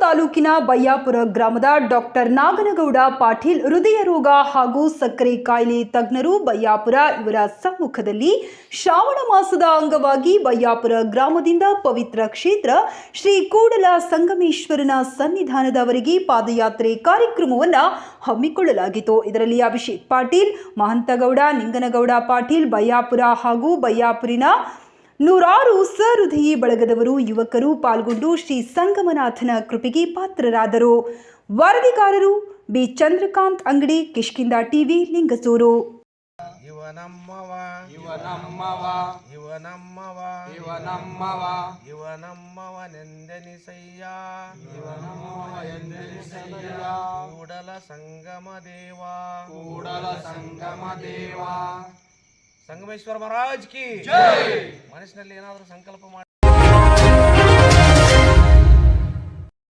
ತಾಲೂಕಿನ ಬಯ್ಯಾಪುರ ಗ್ರಾಮದ ಡಾಕ್ಟರ್ ನಾಗನಗೌಡ ಪಾಟೀಲ್ ಹೃದಯ ರೋಗ ಹಾಗೂ ಸಕ್ಕರೆ ಕಾಯಿಲೆ ತಜ್ಞರು ಬಯ್ಯಾಪುರ ಇವರ ಸಮ್ಮುಖದಲ್ಲಿ ಶ್ರಾವಣ ಮಾಸದ ಅಂಗವಾಗಿ ಬಯ್ಯಾಪುರ ಗ್ರಾಮದಿಂದ ಪವಿತ್ರ ಕ್ಷೇತ್ರ ಶ್ರೀ ಕೂಡಲ ಸಂಗಮೇಶ್ವರನ ಸನ್ನಿಧಾನದವರೆಗೆ ಪಾದಯಾತ್ರೆ ಕಾರ್ಯಕ್ರಮವನ್ನು ಹಮ್ಮಿಕೊಳ್ಳಲಾಗಿತ್ತು. ಇದರಲ್ಲಿ ಅಭಿಷೇಕ್ ಪಾಟೀಲ್, ಮಹಂತಗೌಡ, ನಿಂಗನಗೌಡ ಪಾಟೀಲ್ ಬಯ್ಯಾಪುರ ಹಾಗೂ ಬಯ್ಯಾಪುರಿನ ನೂರಾರು ಸಹೃದಯಿ ಬಳಗದವರು ಯುವಕರು ಪಾಲ್ಗೊಂಡು ಶ್ರೀ ಸಂಗಮನಾಥನ ಕೃಪೆಗೆ ಪಾತ್ರರಾದರು. ವರದಿಗಾರರು ಬಿ. ಚಂದ್ರಕಾಂತ್ ಅಂಗಡಿ ಕಿಷ್ಕಿಂದ ಟಿವಿ ಲಿಂಗಸೂರು. ಇವ ನಮ್ಮವ. ಇವ ನಮ್ಮವ. ಇವ ನಮ್ಮವ. ಇವ ನಮ್ಮವ. ಇವ ನಮ್ಮವನೆಂದೆನಿಸಯ್ಯ. ಇವ ನಮ್ಮವ ಎಂದೆನಿಸಯ್ಯ ಕೂಡಲ ಸಂಗಮ ದೇವಾ. ಕೂಡಲ ಸಂಗಮ ದೇವ. ಸಂಗಮೇಶ್ವರ ಮಹಾರಾಜ್ ಕಿ ಮನಸ್ಸಿನಲ್ಲಿ ಏನಾದರೂ ಸಂಕಲ್ಪ ಮಾಡಿ